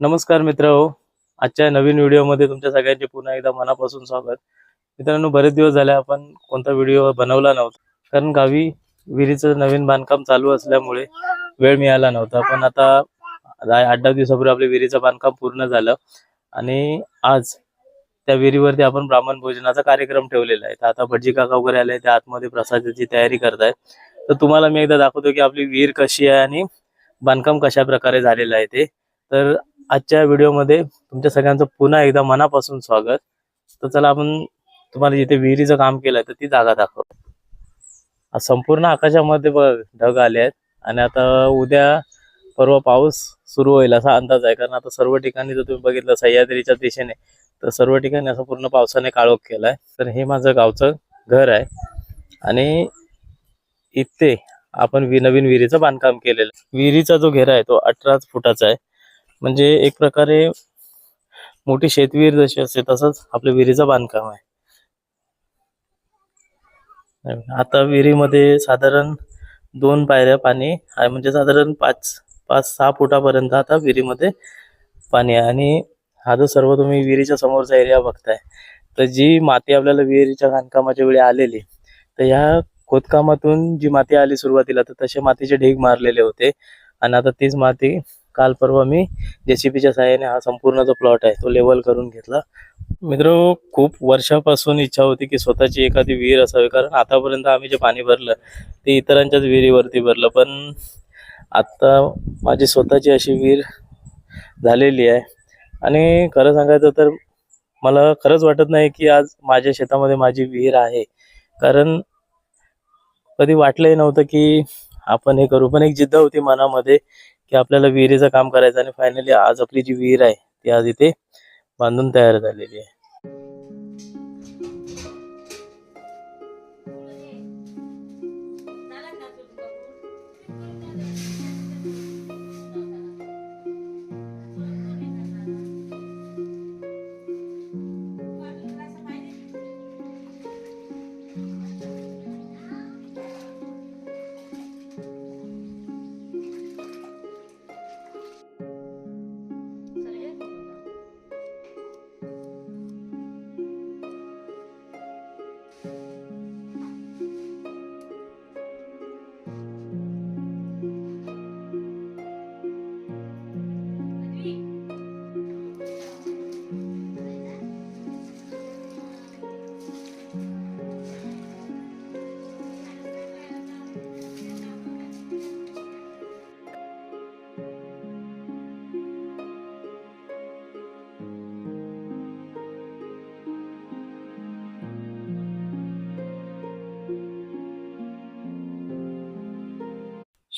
नमस्कार मित्र हो. आजच्या नवीन व्हिडिओमध्ये तुमच्या सगळ्यांचे पुन्हा एकदा मनापासून स्वागत. मित्रांनो बरेच दिवस झाले आपण कोणता व्हिडिओ बनवला नव्हता. कारण गावी विहिरीचं नवीन बांधकाम चालू असल्यामुळे वेळ मिळाला नव्हता. पण आता आठ दहा दिवसापूर्वी आपल्या विहिरीचं बांधकाम पूर्ण झालं. आणि आज त्या विहिरीवरती आपण ब्राह्मण भोजनाचा कार्यक्रम ठेवलेला आहे. तर आता भटजी काका वगैरे आले ते आतमध्ये प्रसादाची तयारी करतायत तर तुम्हाला मी एकदा दाखवतो की आपली विहीर कशी आहे आणि बांधकाम कशा प्रकारे झालेलं आहे ते. तर आजच्या व्हिडिओमध्ये तुमच्या सगळ्यांचं पुन्हा एकदा मनापासून स्वागत. तर चला आपण तुम्हाला जिथे विहिरीचं काम केलंय तर ती जागा दाखव. संपूर्ण आकाशामध्ये बघ ढग आले आहेत. आणि आता उद्या परवा पाऊस सुरू होईल असा अंदाज आहे. कारण आता सर्व ठिकाणी जर तुम्ही बघितलं सह्याद्रीच्या दिशेने तर सर्व ठिकाणी असं पूर्ण पावसाने काळोख केलाय. तर हे माझं गावचं घर आहे. आणि इथे आपण वि- नवीन विहिरीचं बांधकाम केलेलं आहे. विहिरीचा जो घेरा आहे तो अठराच फुटाचा आहे. म्हणजे एक प्रकारे मोठी शेतविहीर जशी असते तसंच आपल्या विहिरीचं बांधकाम आहे. आता विहिरीमध्ये साधारण दोन पायऱ्या पाणी आहे म्हणजे साधारण पाच पाच सहा फुटापर्यंत आता विहिरीमध्ये पाणी आहे. आणि हा जो सर्व तुम्ही विहिरीच्या समोरचा एरिया बघताय तर जी माती आपल्याला विहिरीच्या बांधकामाच्या वेळी आलेली तर ह्या खोदकामातून जी माती आली सुरुवातीला तर तसे मातीचे ढीग मारलेले होते. आणि आता तीच माती काल परवा मी जेसीबीच्या सहाय्याने हा संपूर्ण जो प्लॉट आहे तो लेवल करून घेतला. मित्र खूप वर्षापासून इच्छा होती की स्वतःची एखादी विहीर असावी. कारण आतापर्यंत आम्ही जे पाणी भरलं ते इतरांच्याच विहिरीवरती भरलं. पण आता माझी स्वतःची अशी विहीर झालेली आहे. आणि खरं सांगायचं तर मला खरंच वाटत नाही की आज माझ्या शेतामध्ये माझी विहीर आहे. कारण कधी वाटलंही नव्हतं की आपण हे करू. पण एक जिद्द होती मनामध्ये की आपल्याला विहिरीचं काम करायचं आणि फायनली आज आपली जी विहीर आहे ती आज इथे बांधून तयार झालेली आहे.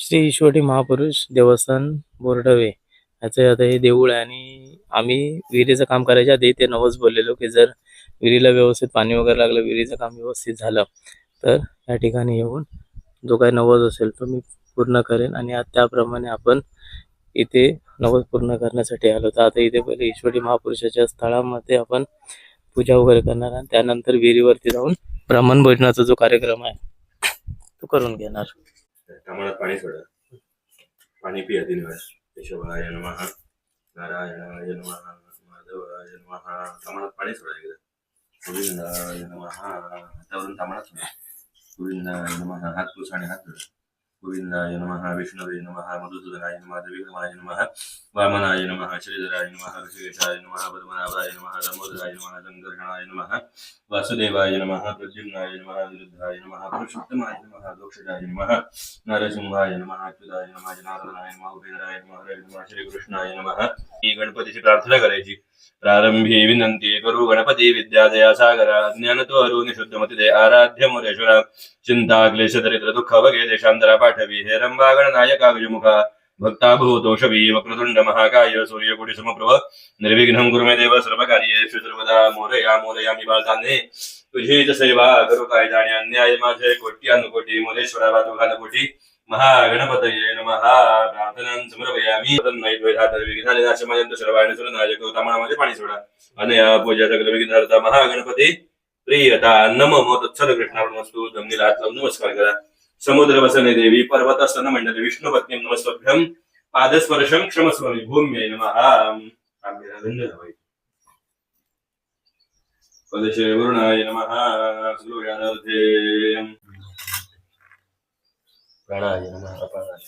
श्री ईश्वरी महापुरुष देवस्थान बोर्डवे. याचं आता हे देऊळ आहे आणि आम्ही विहिरीचं काम करायच्या आधी ते नवच बोललेलो की जर विहिरीला व्यवस्थित पाणी वगैरे लागलं विहिरीचं काम व्यवस्थित झालं तर या ठिकाणी येऊन जो काही नवज असेल तो मी पूर्ण करेन आणि त्याप्रमाणे आपण इथे नवज पूर्ण करण्यासाठी आलो. तर आता इथे पहिले ईश्वरी महापुरुषाच्या स्थळामध्ये आपण पूजा वगैरे करणार आणि त्यानंतर विहिरीवरती जाऊन ब्राह्मण भोजनाचा जो कार्यक्रम आहे तो करून घेणार. कमळात पाणी सोडा पाणी पिया तीन वेळेस केशवाय नमः नारायणाय नमः माधवाय नमः कमळात पाणी सोडा एकदा गोविंदाय नमः हातावरून कमळात सोडा गोविंदाय नमः हात पुस आणि हात जोडा गोविंदाय नमः विष्णवे नमः मधुसूदनाय नमः द्रविक्रमाय नमः वामनाय नमः श्रीधराय नमः ऋषिकेशाय नमः पद्मनाभाय नमः दामोदराय नमः संकर्षणाय नमः वासुदेवाय नमः प्रद्युम्नाय नमः विरुद्धाय नमः पुरुषोत्तमाय नमः दोक्षजाय नमः नरसिंहाय नमः अच्युताय नमः जनार्दनाय नमः उपेंद्राय नमः हरे नमः श्रीकृष्णाय नमः ही गणपतीची प्रार्थना करायची प्रारंभी विनंती करू गणपती विद्यादया सागर ज्ञानतो अरु निशुद्ध मतिदे आराध्य मुरेश्वर चिंता क्लेश दरिद्र दुःख वगे देशांतरा पाठवी हे रंबा गणनायका विजमुखा भक्ताभूतोषवी भूतोषवी वक्रतुंड महाकाय सूर्यकोटी समप्रभ निर्विघ्नं गुरु मे देव सर्वकार्येषु सर्वदा मोरया मोरयामी बाळकाने तुझीच सेवा करू काय अन्याय माझे कोटी अनुकोटी मोरेश्वरा वातुकाल कोटी महागणपतये नमः. प्रार्थनां समर्पयामि. तन्मय सर्वाणि सुरनायक तमणामध्ये पाणी सोडा. अनया पूजा सकल विघ्नहर्ता महागणपती प्रियता नम तत्सर कृष्णावस्तू जमनीला हात लावून नमस्कार करा. समुद्र वसने देवी पर्वत स्तन मंडली विष्णू पत्नी नमस्तभ्यम पादस्पर्शम क्षमस्वामी भूम्यै नमः. आम्हाला पदशे वरुणाय नमः. सूर्यानर्थे प्राणाय नमः अपानाय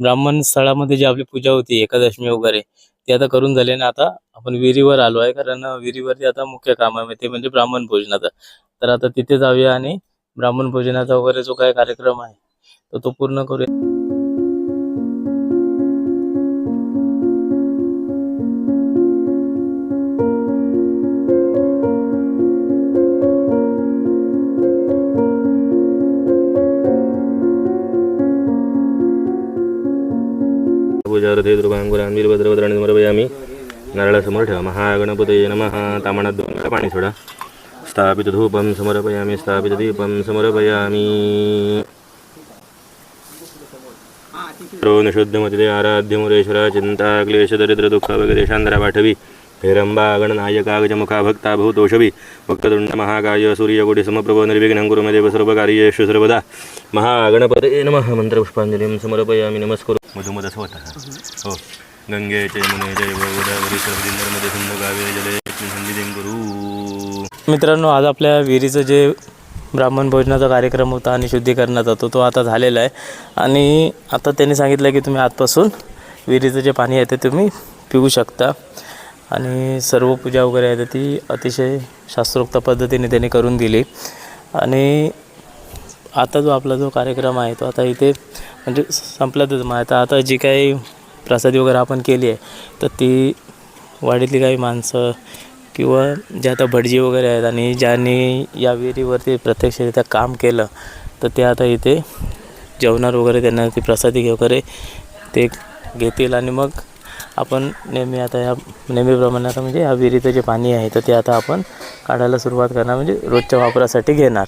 ब्राह्मण स्थळामध्ये जी आपली पूजा होती एकादशमी वगैरे ती आता करून झाली ना आता आपण विहिरीवर आलो आहे. कारण विहिरीवरती आता मुख्य काम आहे ते म्हणजे ब्राह्मण भोजनाचं. तर आता तिथे जाऊया आणि ब्राह्मण भोजनाचा वगैरे जो काही कार्यक्रम आहे तर तो पूर्ण करूया. पूजार्थे दुर्गांगुरान् वीरभद्रभद्राणि समर्पयामि नारळासमोर ठेवा महागणपतये नमः। तामणात दोन पाणी सोडा स्थापित धूपम समर्पयामि। स्थापित दीपम समर्पयामि। निशुद्धमतिदे आराध्य मुरेश्वरा चिंता क्लेश दरिद्र दुःख वगैरे शांतरा पाठवी हेरंबा गणनायका गजमुखा भक्ता भूतोषवी भक्तदुंड महाकाय सूर्यकोटी समप्रभ निर्विघ्नं कुरु देव सर्वकार्येषु सर्वदा। महागणपते नमः। मंत्रपुष्पांजलिं समर्पयामि। नमस्कुरु। मधुमद स्वतः हो। गंगे यमुने जैव गोदावरी सरस्वती नर्मदे सिंधू कावेरी जले कुरु। मित्रांनो आज आपल्या विहिरीचं जे ब्राह्मण भोजनाचा कार्यक्रम होता आणि शुद्धीकरणाचा तो तो आता झालेला आहे. आणि आता त्यांनी सांगितलं की तुम्ही आजपासून विहिरीचं जे पाणी आहे ते तुम्ही पिऊ शकता. आणि सर्व पूजा वगैरे आहे तर ती अतिशय शास्त्रोक्त पद्धतीने त्यांनी करून दिली. आणि आता जो आपला जो कार्यक्रम आहे तो आता इथे म्हणजे संपलाच मग आता आता जी काही प्रसादी वगैरे आपण केली आहे तर ती वाडीतली काही माणसं किंवा जे आता भटजी वगैरे आहेत आणि ज्यांनी या विहिरीवरती प्रत्यक्षरित्या काम केलं तर ते आता इथे जेवणार वगैरे त्यांना ती प्रसादी वगैरे ते घेतील आणि मग आपण नेहमी आता या नेहमीप्रमाणे आता म्हणजे या विहिरीचं जे पाणी आहे तर ते आता आपण काढायला सुरुवात करणार म्हणजे रोजच्या वापरासाठी घेणार.